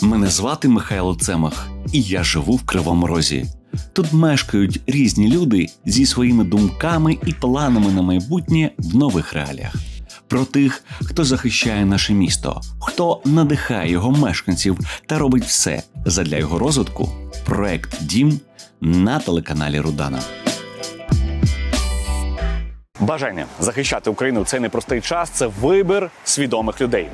Мене звати Михайло Цемах, і я живу в Кривому Розі. Тут мешкають різні люди зі своїми думками і планами на майбутнє в нових реаліях. Про тих, хто захищає наше місто, хто надихає його мешканців та робить все задля його розвитку. Проект Дім на телеканалі Рудана. Бажання захищати Україну в цей непростий час це вибір свідомих людей.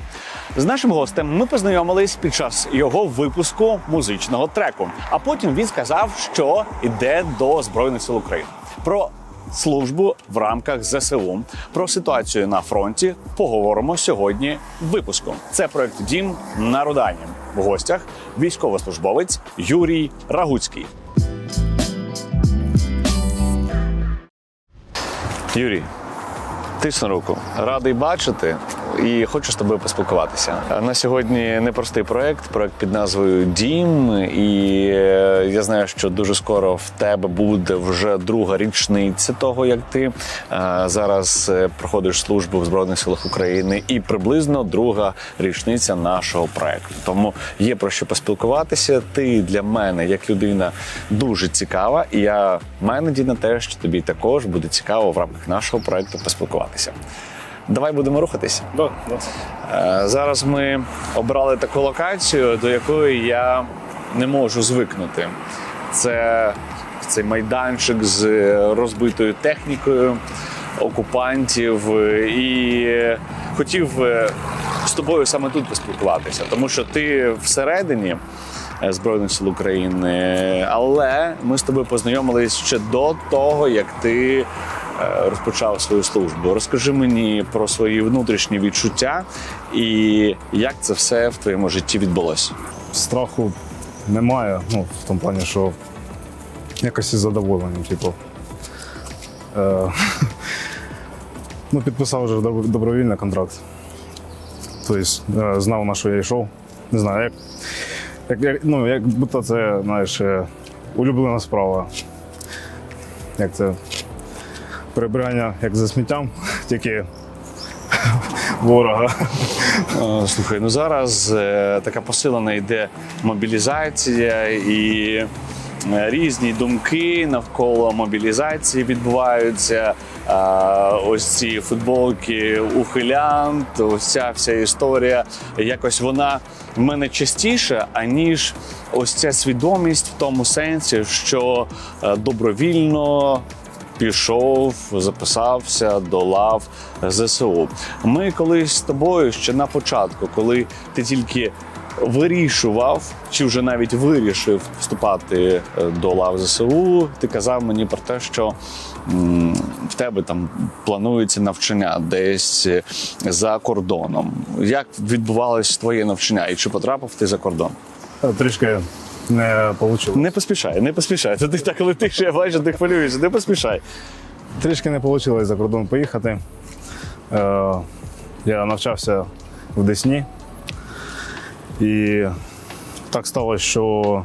З нашим гостем ми познайомились під час його випуску музичного треку. А потім він сказав, що йде до Збройних сил України. Про службу в рамках ЗСУ, про ситуацію на фронті поговоримо сьогодні в випуску. Це проект Дім на Рудані. В гостях військовослужбовець Юрій Рагуцький. Юрій, тисну руку. Радий бачити і хочу з тобою поспілкуватися. На сьогодні непростий проект, проект під назвою Дім. І е, я знаю, що дуже скоро в тебе буде вже друга річниця того, як ти е, зараз е, проходиш службу в Збройних силах України, і приблизно друга річниця нашого проекту. Тому є про що поспілкуватися. Ти для мене, як людина, дуже цікава, і я маю надію на те, що тобі також буде цікаво в рамках нашого проекту поспілкуватися. Давай будемо рухатися. Да, да. Е, Зараз ми обрали таку локацію, до якої я не можу звикнути. Це цей майданчик з розбитою технікою окупантів. І хотів е, з тобою саме тут поспілкуватися, тому що ти всередині. е, Збройних сил України, але ми з тобою познайомились ще до того, як ти е, розпочав свою службу. Розкажи мені про свої внутрішні відчуття і як це все в твоєму житті відбулося. Страху немає, ну, в тому плані, що якось із задоволенням, типу. Е, ну, підписав вже добровільний контракт. Тобто е, знав, на що я йшов. Не знаю, як, як, як, ну, як будто це, знаєш, е, улюблена справа. Як це прибирання як за сміттям, тільки ворога. Е, Слухай, ну зараз е, така посилена йде мобілізація і е, різні думки навколо мобілізації відбуваються. Ось ці футболки ухилянт, ось ця вся історія. Якось вона в мене частіше, аніж ось ця свідомість в тому сенсі, що добровільно пішов, записався до лав ЗСУ. Ми колись з тобою ще на початку, коли ти тільки вирішував, чи вже навіть вирішив вступати е, до лав ЗСУ, ти казав мені про те, що в тебе там планується навчання десь е, за кордоном. Як відбувалось твоє навчання і чи потрапив ти за кордон? Е, Трішки не вийшло. Не поспішай, не поспішай. Ти так летиш, я бачу, ти хвилюєшся, не поспішай. Трішки не вийшло за кордон поїхати. Е, я навчався в Десні. І так сталося, що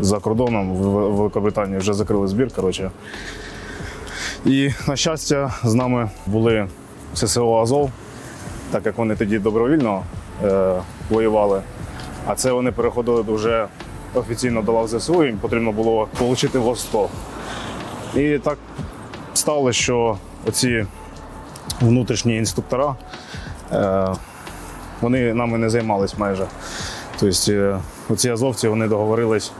за кордоном в в Великобританії вже закрили збір. Коротше. І, на щастя, з нами були ССО Азов, так як вони тоді добровільно е, воювали. А це вони переходили вже офіційно до лав ЗСУ, їм потрібно було отримати в 100. І так сталося, що оці внутрішні інструктора, е, вони нами не займались майже. Тобто е, оці азовці вони договорились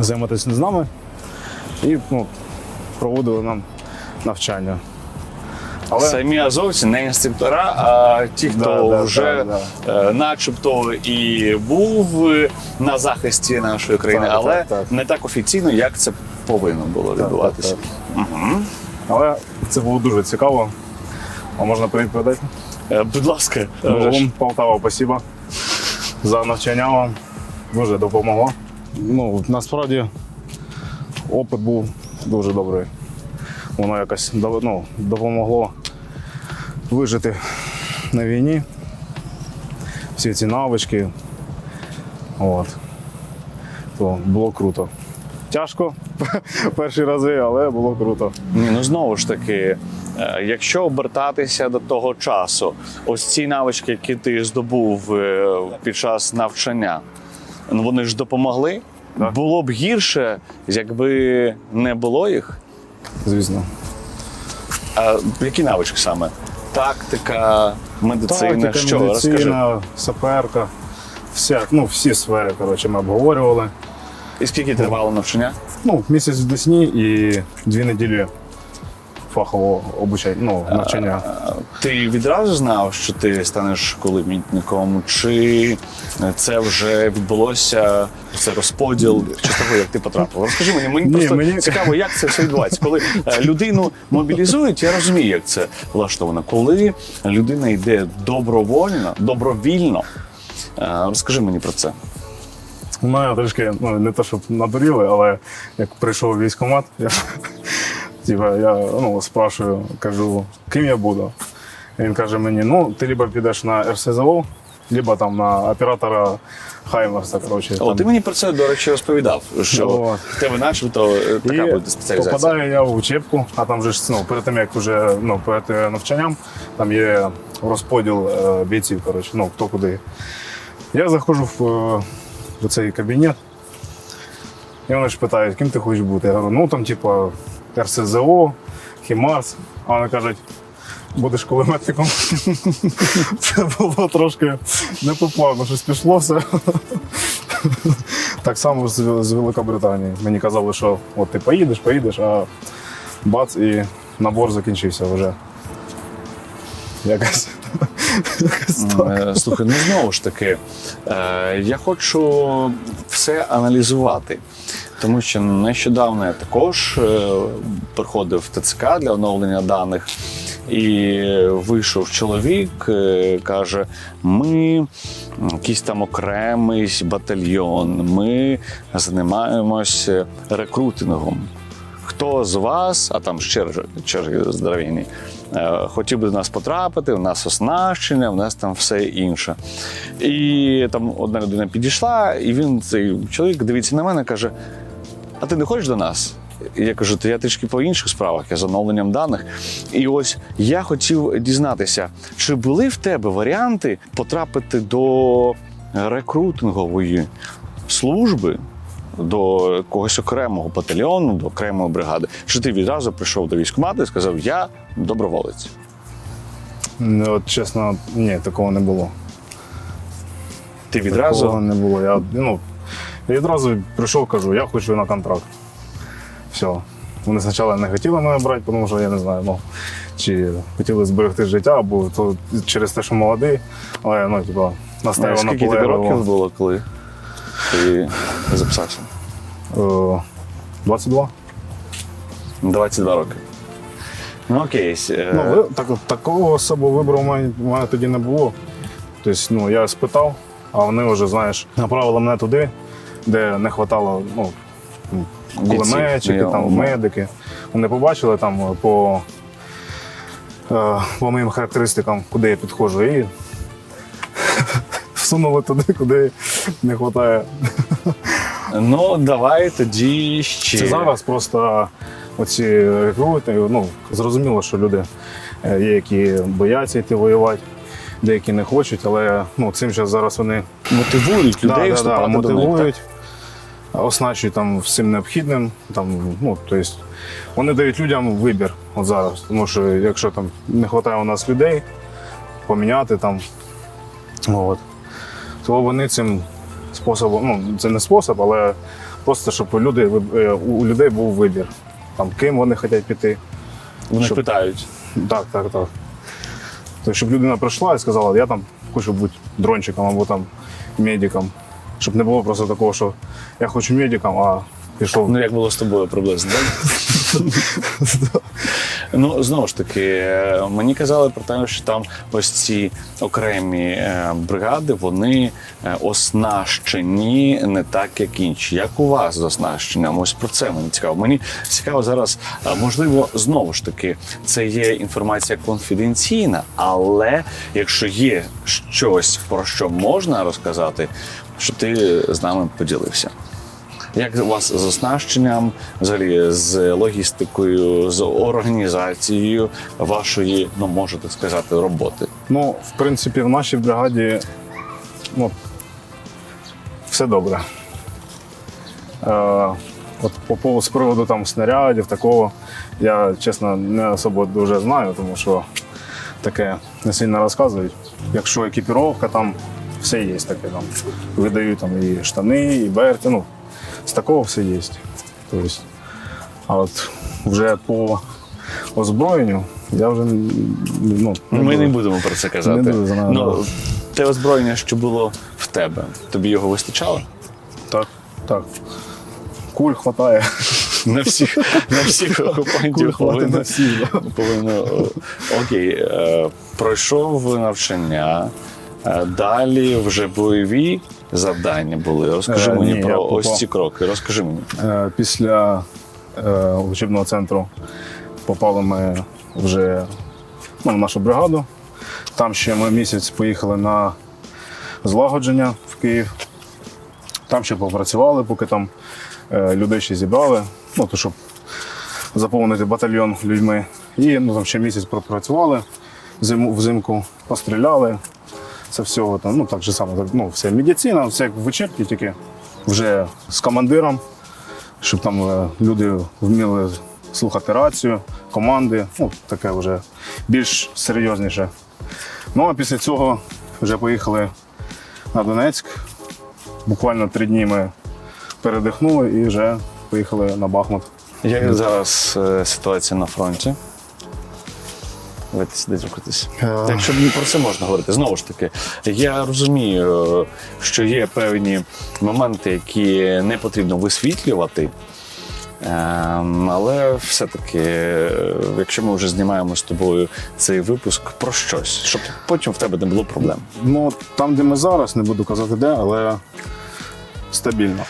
займатися з нами і ну, проводили нам навчання. Але Самі азовці не інструктора, а ті, хто Да, да, вже да, е, начебто і був е, на захисті нашої країни, Так, але так, так. не так офіційно, як це повинно було відбуватися. так, але це було дуже цікаво. А можна передати? Е, Будь ласка, Ну, вам, Полтава, спасибо за навчання вам. Дуже допомогло. Ну, насправді опит був дуже добрий. Воно якось ну, допомогло вижити на війні. Всі ці навички. От. То було круто. Тяжко перші рази, але було круто. Ні, ну знову ж таки, е, якщо обертатися до того часу, ось ці навички, які ти здобув е, під час навчання, Ну вони ж допомогли. Так. Було б гірше, якби не було їх. Звісно. А які навички саме? Тактика, медицина, Тактика, що розкажи. медицина, саперка. Вся, ну, всі сфери, коротше, ми обговорювали. І скільки тривало навчання? Ну, місяць в Десні і дві неділі фахового обучення, ну, навчання. Ти відразу знав, що ти станеш кулеметником, чи це вже відбулося це розподіл чи того, як ти потрапив? Розкажи мені, мені Ні, просто мені- цікаво, як це все відбувається. Коли е, людину мобілізують, я розумію, як це влаштовано. Коли людина йде добровольно, добровільно. е, Розкажи мені про це. У мене трішки, ну, не те, щоб надуріли, але як прийшов військкомат, я, типа, я ну, спрашую, кажу, ким я буду. І він каже мені: ну, ти либо підеш на РСЗО, либо там на оператора Хаймерса. Коротше, О, там. ти мені про це, до речі, розповідав, що в тебе начебто е, така І буде спеціалізація. попадаю я в учебку, а там же ж ну, перед тим, як вже ну, перед е, навчанням, там є розподіл е, бійців, коротше, ну, хто куди. Я заходжу в, е, в цей кабінет, і вони ж питають, ким ти хочеш бути. Я говорю, ну там, типа, РСЗО, Хімарс. А вони кажуть, будеш кулеметником. Це було трошки непопарно, щось пішло все. Так само з, з Великобританії. Мені казали, що от ти поїдеш, поїдеш, а бац, і набор закінчився вже. Якось, якось так. Е, Слухай, ну знову ж таки, е, я хочу все аналізувати. Тому що нещодавно я також е, приходив в ТЦК для оновлення даних, і вийшов чоловік, е, каже: ми якийсь там окремий батальйон, ми займаємося рекрутингом. Хто з вас, а там ще черги, здоров'яні, е, хотів би до нас потрапити, у нас оснащення, у нас там все інше. І там одна людина підійшла, і він, цей чоловік, дивиться на мене, каже: А ти не хочеш до нас? І я кажу, то я трішки по інших справах, я з оновленням даних. І ось я хотів дізнатися, чи були в тебе варіанти потрапити до рекрутингової служби, до якогось окремого батальйону, до окремої бригади. Чи ти відразу прийшов до військкомату і сказав, я доброволець? Ну, От, чесно, ні, такого не було. Ти Такого відразу не було. Я, ну, я відразу прийшов, кажу, я хочу на контракт. Все. Вони спочатку не хотіли мене брати, тому що я не знаю, ну, чи хотіли зберегти життя, або то через те, що молодий, але ну, типа, настояв скільки тобі років було, коли ти записався? Е, 22. 22 роки. Ну окей. е, Ну, ви, так, такого особо вибору в мене, в мене тоді не було. Тобто, ну, я спитав, а вони вже, знаєш, направили мене туди, де не вистачало ну, кулеметчики, там, медики. Вони побачили там е, по, е, по моїм характеристикам, куди я підходжу, і всунули туди, куди не вистачає. Ну, давай тоді ще. Це зараз просто оці рекрути, ну, зрозуміло, що люди е, є, які бояться йти воювати, деякі не хочуть, але ну, цим зараз вони мотивують людей да, да, да, до них. Оснащують там всім необхідним. Там, ну, тобто, вони дають людям вибір от зараз. Тому що якщо там не вистачає у нас людей, поміняти там, от, то вони цим способом, ну це не спосіб, але просто щоб у у людей був вибір. Там, ким вони хочуть піти. Вони Щоб- питають. Так, так, так. Тобто, щоб людина прийшла і сказала, я там хочу бути дрончиком або там медиком. Щоб не було просто такого, що я хочу медиком, а пішов. Ну, як було з тобою приблизно, так? ну, знову ж таки, е, мені казали про те, що там ось ці окремі е, бригади, вони е, оснащені не так, як інші. Як у вас з оснащенням? Ось про це мені цікаво. Мені цікаво зараз, можливо, знову ж таки, це є інформація конфіденційна, але якщо є щось, про що можна розказати, що ти з нами поділився. Як у вас з оснащенням, взагалі з логістикою, з організацією вашої, ну можете сказати, роботи? Ну, в принципі, в нашій бригаді ну, все добре. Е, от по поводу з приводу там снарядів, такого, я чесно не особо дуже знаю, тому що таке не сильно розказують. Якщо екіпіровка, там все є таке. Там. Видають там і штани, і берці. Ну, з такого все є. Тобто, а от вже по озброєнню я вже ну, Ми не будемо про це казати. Не дуже знаю, ну, те озброєння, що було в тебе, тобі його вистачало? Так, так. Куль хватає. На всіх, на всіх окупантів повинно, на всіх. да. повинно. Окей, е, пройшов навчання. Е, Далі вже бойові завдання були. Розкажи Е, мені ні, про я ось попав. ці кроки. Розкажи мені. Е, Після е, учебного центру попали ми вже ну, в нашу бригаду. Там ще ми місяць поїхали на злагодження в Київ. Там ще попрацювали, поки там е, людей ще зібрали, ну, то, щоб заповнити батальйон людьми. І ну, там ще місяць пропрацювали взимку, постріляли. Це всього там, ну так же само, ну, все медицина, все як в вечірки, тільки вже з командиром щоб там е, люди вміли слухати рацію, команди, ну таке вже більш серйозніше. Ну а після цього вже поїхали на Донецьк. Буквально три дні ми передихнули і вже поїхали на Бахмут. Як зараз е, ситуація на фронті? Давайте сюди. Е. Якщо мені про це можна говорити, знову ж таки, я розумію, що є певні моменти, які не потрібно висвітлювати. Ем, Але все-таки, якщо ми вже знімаємо з тобою цей випуск про щось, щоб потім в тебе не було проблем. Ну, там, де ми зараз, не буду казати де, але стабільно.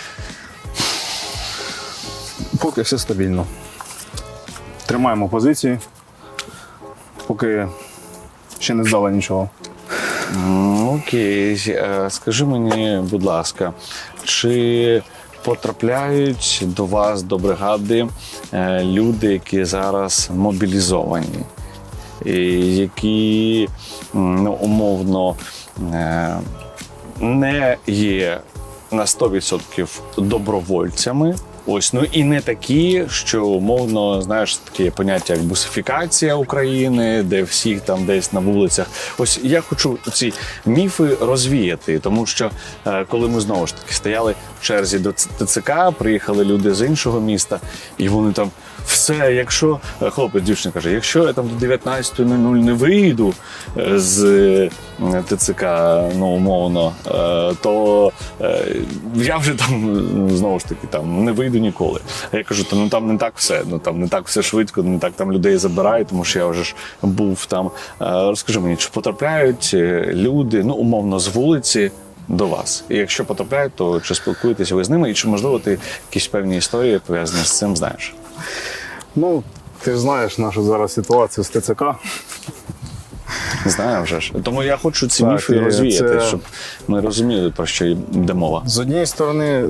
Поки все стабільно. Тримаємо позиції, поки ще не здали нічого. Окей, Е, скажи мені, будь ласка, чи потрапляють до вас до бригади е, люди, які зараз мобілізовані, і які ну, умовно е, не є на 100% добровольцями. Ось ну і не такі, що умовно знаєш таке поняття як бусифікація України, де всіх там десь на вулицях. Ось я хочу ці міфи розвіяти, тому що е, коли ми знову ж таки стояли в черзі до ТЦК, приїхали люди з іншого міста, і вони там все, якщо е, хлопець дівчина каже, якщо я там до 19.00 не вийду е, з е, ТЦК, ну умовно, то я вже там знову ж таки там не вийду ніколи. А я кажу, та ну там не так все, ну там не так все швидко, не так там людей забирають, тому що я вже ж був там. Розкажи мені, чи потрапляють люди, ну умовно, з вулиці. До вас, і якщо потрапляють, то чи спілкуєтеся ви з ними, і чи можливо ти якісь певні історії пов'язані з цим знаєш? Ну, ти ж знаєш нашу зараз ситуацію з ТЦК. Знаю вже ж. Тому я хочу ці Так, міфи і розвіяти, це- щоб ми розуміли, про що йде мова. З однієї сторони,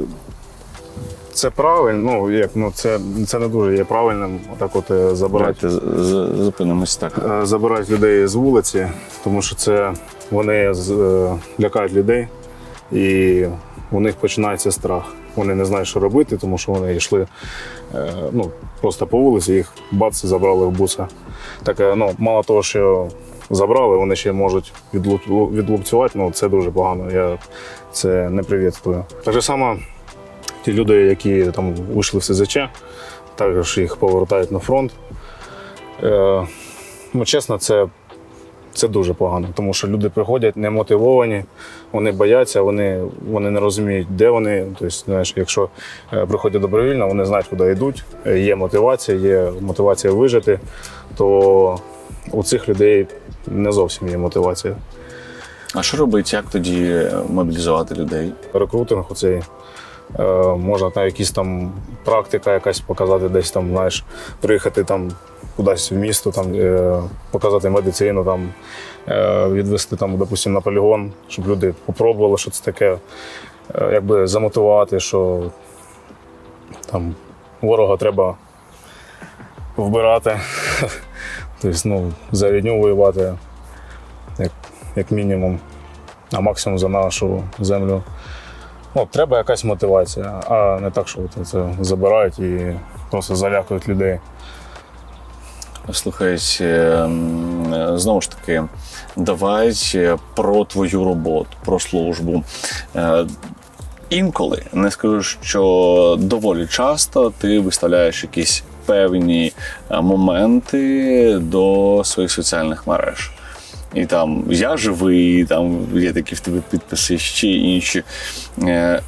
це правильно, ну як ну це, це не дуже є правильним, так от е, забирати, Давайте з- з- зупинимось так. е, забирати людей з вулиці, тому що це вони з- е, лякають людей, і у них починається страх. Вони не знають, що робити, тому що вони йшли е, ну, просто по вулиці, їх бац, забрали в буса. Так, е, ну, мало того, що забрали, вони ще можуть відлуп- відлупцювати, ну це дуже погано. Я це не привітствую. Так само ті люди, які там вийшли в СЗЧ, також їх повертають на фронт. Е, ну, чесно, це, це дуже погано, тому що люди приходять немотивовані, вони бояться, вони, вони не розуміють, де вони. Тобто, знаєш, якщо е, приходять добровільно, вони знають, куди йдуть, е, є мотивація, є мотивація вижити, то у цих людей не зовсім є мотивація. А що робить, як тоді е, мобілізувати людей? рекрутинг оцей. Е, можна там якісь там практика якась показати, десь там, знаєш, приїхати там кудись в місто, там, е, показати медицину, там, е, відвести там, допустим, на полігон, щоб люди попробували, що це таке, е, якби замотивувати, що там ворога треба вбирати. Тобто, ну, за рідню воювати, як, як мінімум, а максимум за нашу землю. ну, треба якась мотивація, а не так, що це забирають і просто залякують людей. Слухай, е, знову ж таки, давай е, про твою роботу, про службу. Е, Інколи не скажу, що доволі часто ти виставляєш якісь певні моменти до своїх соціальних мереж. І там я живий, там є такі в тебе підписи, ще інші. Е,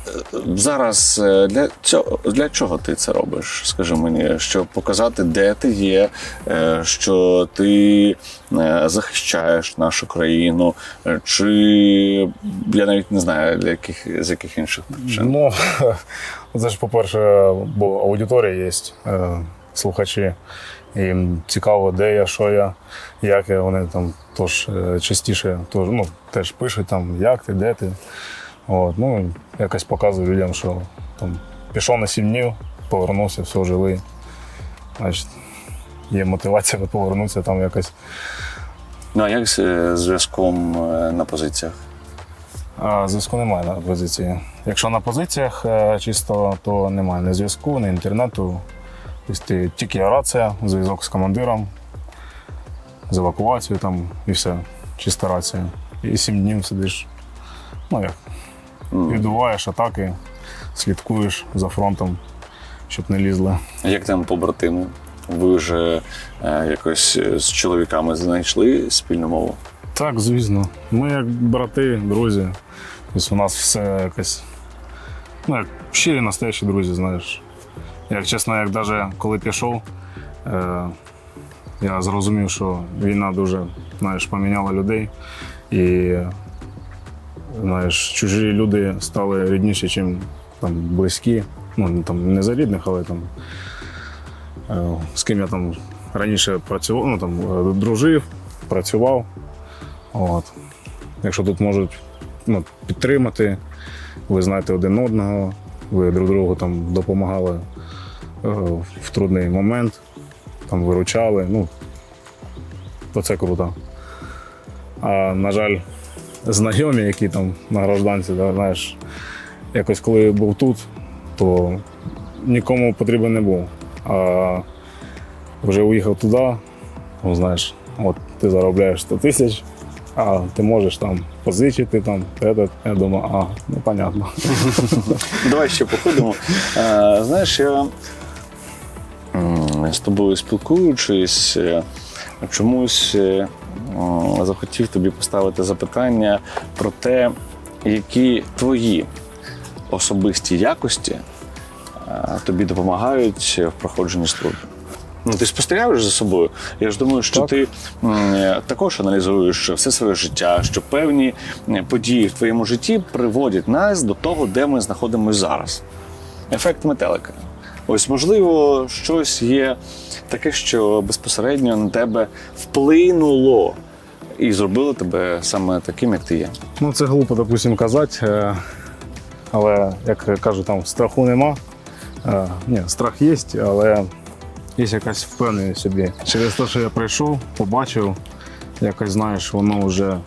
Зараз е, для цього для чого ти це робиш? Скажи мені, щоб показати, де ти є, е, що ти захищаєш нашу країну, чи я навіть не знаю для яких з яких інших причин. Ну, це ж, по-перше, бо аудиторія є, слухачі. І їм цікаво, де я, що я, як я. Вони там тож е, частіше тож, ну, теж пишуть, там, як ти, де ти. От, ну, якось показую людям, що там, пішов на сім днів, повернувся, все живий. Значить, є мотивація повернутися там якось. Ну а як з е, зв'язком е, на позиціях? А зв'язку немає на позиції. Якщо на позиціях чисто, то немає ні зв'язку, ні інтернету. Тобто тільки рація, зв'язок з командиром, з евакуацією там і все. Чиста рація. І сім днів сидиш. Ну як, відбуваєш атаки, слідкуєш за фронтом, щоб не лізли. Як там побратими? Ви вже е, якось е, з чоловіками знайшли спільну мову? Так, звісно. Ми як брати, друзі. Тобто у нас все якось. Ну, як щирі настоящі друзі, знаєш. Як чесно, як навіть коли пішов, е, я зрозумів, що війна дуже знаєш, поміняла людей. І знаєш, чужі люди стали рідніші, ніж там, близькі. Ну, там, не за рідних, але там, е, з ким я там раніше працював, ну, там, е, дружив, працював. От. Якщо тут можуть ну, підтримати, ви знаєте один одного, ви друг другу там допомагали е, в трудний момент, там виручали, ну, то це круто. А на жаль, знайомі, які там на гражданці, да, знаєш, якось коли був тут, то нікому потрібен не був. А вже уїхав туди, ну, знаєш, от ти заробляєш 100 тисяч, а ти можеш там позичити там, я думаю, а, ну понятно. Давай ще походимо. Знаєш, я з тобою спілкуючись, е, чомусь е, захотів тобі поставити запитання про те, які твої особисті якості е, тобі допомагають в проходженні служби. Ну, ти спостерігаєш за собою. Я ж думаю, що Так. ти також аналізуєш все своє життя, що певні події в твоєму житті приводять нас до того, де ми знаходимося зараз. Ефект метелика. Ось, можливо, щось є таке, що безпосередньо на тебе вплинуло і зробило тебе саме таким, як ти є. Ну, це глупо, допустим, казати, е, але як кажуть, там страху нема. Е, Ні, страх є, але є якась впевненість собі. Через те, що я прийшов, побачив, якось знаєш, воно вже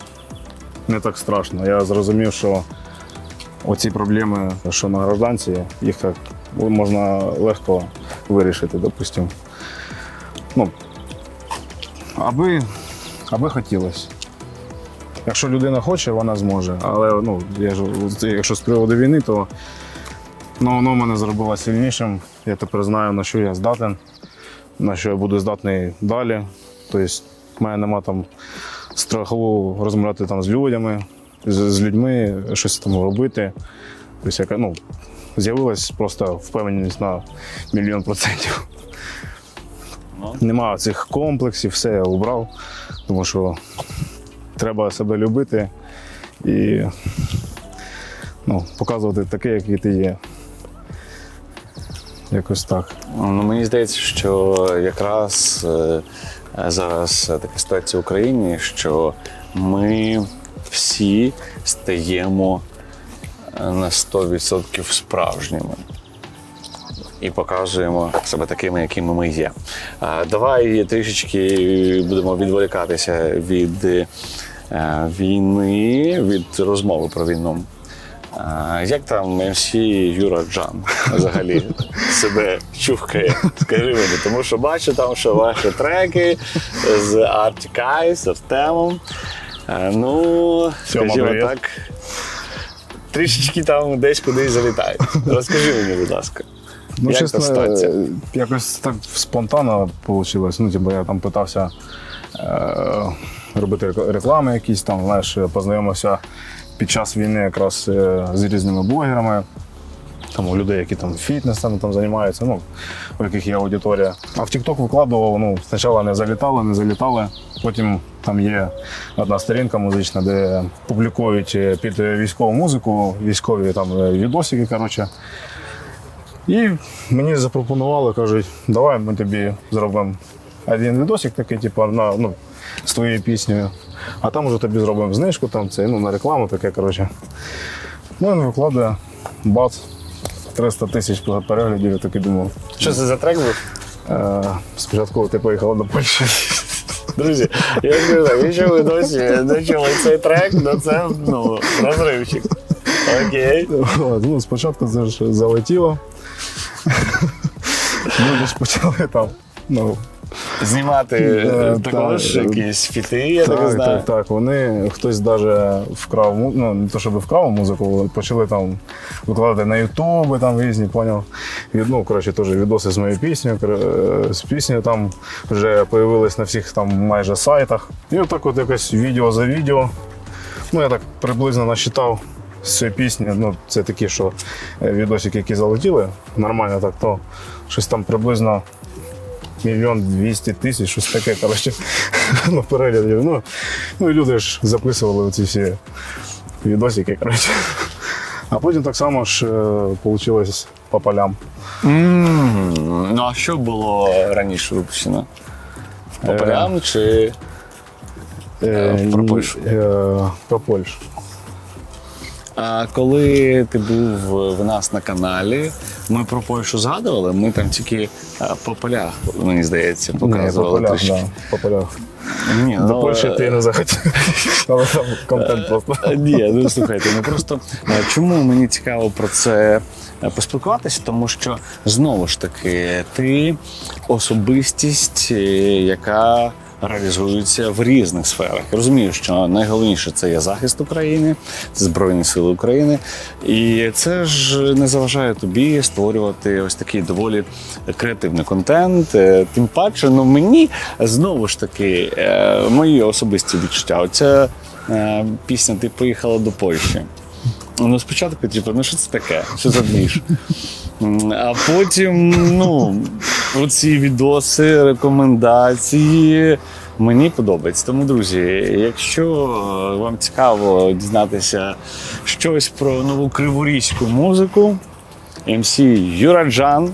не так страшно. Я зрозумів, що оці проблеми, що на гражданці, їх так можна легко вирішити, допустим. Ну, аби, аби хотілося. Якщо людина хоче, вона зможе. Але ну, я ж, якщо з приводу війни, то ну, воно мене зробило сильнішим. Я тепер знаю, на що я здатен, на що я буду здатний далі. Тобто, в мене нема там страху розмовляти там з людьми, з, з людьми, щось там робити. Тобто, яка, ну, з'явилась просто впевненість на мільйон процентів. Нема цих комплексів, все я убрав, тому що треба себе любити і ну, показувати таке, який ти є. Якось так. Ну, мені здається, що якраз е, зараз така ситуація в Україні, що ми всі стаємо на 100% справжніми. І показуємо себе такими, якими ми є. Давай трішечки будемо відволікатися від е, війни, від розмови про війну. Як там МС Юра Джан взагалі себе чухкає? Скажи мені, тому що бачу там, що ваші треки з Arctic Eyes, з Артемом. Ну, скажімо так, трішечки там десь кудись залітають. Розкажи мені, будь ласка. Ну, як чесно, е, якось так спонтанно вийшло. Ну, типу, я там питався е, робити реклами якісь там, знаєш, познайомився під час війни якраз е, з різними блогерами. Там у людей, які там фітнесом там займаються, ну, у яких є аудиторія. А в TikTok викладував, ну, спочатку не залітали, не залітали. Потім там є одна сторінка музична, де публікують е, під військову музику, військові там е, відосики, коротше. І мені запропонували, кажуть, давай ми тобі зробимо один відосик такий, типу, на, ну, з твоєю піснею. А там вже тобі зробимо знижку, там це, ну, на рекламу таке, коротше. Ну, він викладає, бац, 300 тисяч переглядів, я такий думав. Що це за трек був? Е, спочатку ти поїхала до Польщі. Друзі, я скажу так, якщо ви досі не чули цей трек, то це ну, розривчик. Окей. Ну, спочатку це ж залетіло. Ми ж почали там. Ну, Знімати Е, е, також так. якісь фіти, я так знаю. так, так. Вони хтось навіть вкрав ну не то, щоб вкрав музику, почали там викладати на Ютуби, там різні, поняв. Ну, коротше, теж відоси з моєю піснею. е, З піснею там вже появились на всіх там майже сайтах. І отак от якось відео за відео. Ну, я так приблизно насчитав з цієї пісні. Ну, це такі, що е, відосики, які залетіли, нормально так, то щось там приблизно мільйон двісті тисяч, щось таке, коротше, ну, переглядів. Ну, ну і люди ж записували ці всі відосики, коротше. А потім так само ж вийшло по полям. М, Ну а що було раніше випущено? По Е, полям чи Е, Про ні, Польщу. е, Про Польщу. А коли ти був в нас на каналі, ми про Польщу згадували, ми там тільки по полях, мені здається, Ні, по показували полях, да, по полях. Ні, До ну, Польщі е, ти не захотів. Але там контент просто. Ні, ну слухайте, ну просто е, чому мені цікаво про це е, поспілкуватися, тому що знову ж таки ти особистість, е, яка реалізується в різних сферах. Я розумію, що найголовніше це є захист України, це Збройні Сили України. І це ж не заважає тобі створювати ось такий доволі креативний контент. Е, Тим паче, ну мені знову ж таки е, мої особисті відчуття. Оця е, пісня Ти поїхала до Польщі. Ну, спочатку, типу, ну що це таке? Що за двіж? А потім, ну, оці відоси, рекомендації. Мені подобається. Тому, друзі, якщо е, вам цікаво дізнатися щось про нову криворізьку музику, МС Юраджан.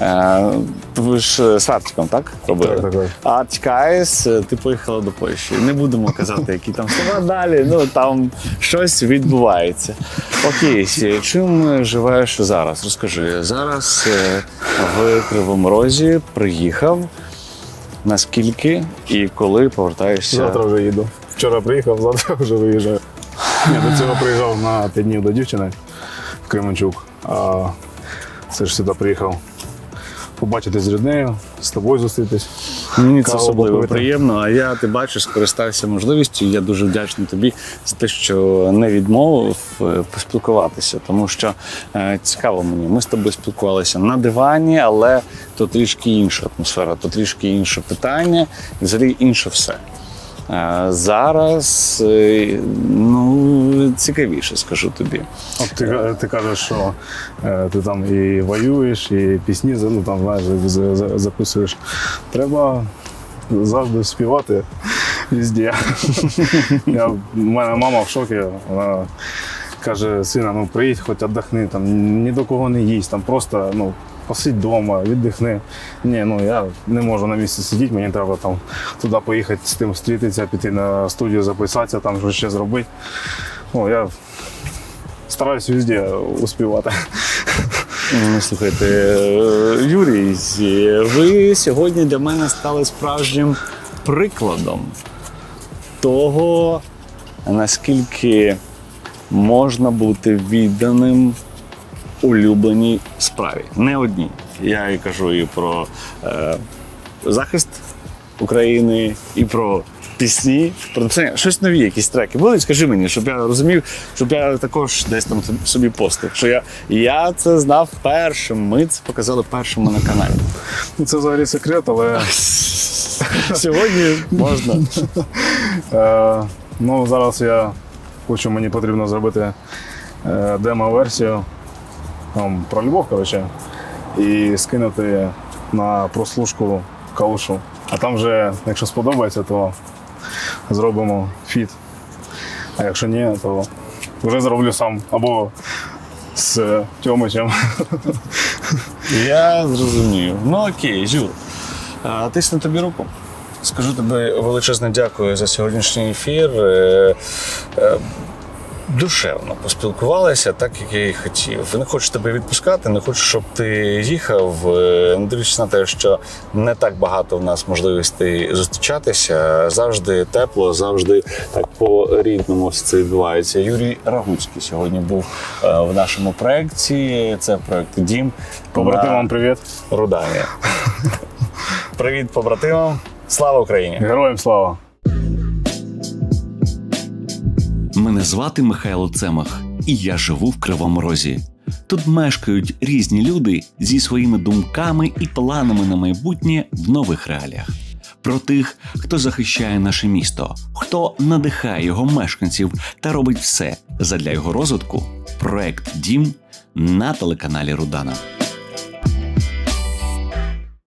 Е, Ви ж з Артиком, так? Робили? Так, так, так. Arctic Eyes, е, ти поїхала до Польщі. Не будемо казати, які там слова далі. Ну там щось відбувається. Окей, чим живеш зараз? Розкажи. Зараз е, в Кривому Розі приїхав. Наскільки і коли повертаєшся? Завтра вже їду. Вчора приїхав, завтра вже виїжджаю. Я до цього приїжджав на 5 днів до дівчини в Кременчук. А це ж сюди приїхав побачити з ріднею, з тобою зустрітись. Мені це особливо попити. приємно. А я, ти бачиш, скористався можливістю. Я дуже вдячний тобі за те, що не відмовив е, поспілкуватися, тому що е, цікаво мені. Ми з тобою спілкувалися на дивані, але то трішки інша атмосфера, то трішки інше питання, взагалі інше все. Зараз е, ну цікавіше, скажу тобі. От ти, ти кажеш, що е, ти там і воюєш, і пісні ну, там, знаєш, за- за- записуєш. Треба завжди співати везде. Я, у мене мама в шокі. Вона каже, сина, ну приїдь, хоч віддохни, там ні до кого не їсть, там просто ну, посидь вдома, віддихни. Ні, ну я не можу на місці сидіти, мені треба там туди поїхати з тим зустрітися, піти на студію, записатися, там щось ще зробити. Ну, я стараюсь везде успівати. Ну, Слухайте, Юрій, ви сьогодні для мене стали справжнім прикладом того, наскільки можна бути відданим улюбленій справі. Не одній. Я і кажу і про е, захист України, і про пісні, про написання. Щось нові, якісь треки. Були, скажи мені, щоб я розумів, щоб я також десь там собі постив. Що я, я це знав першим. Ми це показали першими на каналі. Ну, Це взагалі секрет, але Сьогодні можна. е, ну, зараз я хочу, мені потрібно зробити е, демо-версію там, про любов, коротше, і скинути на прослушку каушу. А там вже, якщо сподобається, то зробимо фіт. А якщо ні, то вже зроблю сам або з Тьомичем. Я зрозумів. Ну окей, Жюр. Тисну тобі руку. Скажу тобі величезне дякую за сьогоднішній ефір. Душевно поспілкувалися, так як я і хотів. Не хочу тебе відпускати, не хочу, щоб ти їхав. Е, Не дивлячись на те, що не так багато в нас можливостей зустрічатися. Завжди тепло, завжди так по-рідному все це відбувається. Юрій Рагуцький сьогодні був е, в нашому проєкті. Це проєкт Дім. Побратимам привіт. Рудані. Привіт, побратимам. Слава Україні! Героям слава! Мене звати Михайло Цемах, і я живу в Кривому Розі. Тут мешкають різні люди зі своїми думками і планами на майбутнє в нових реаліях. Про тих, хто захищає наше місто, хто надихає його мешканців та робить все задля його розвитку. Проект Дім на телеканалі Рудана.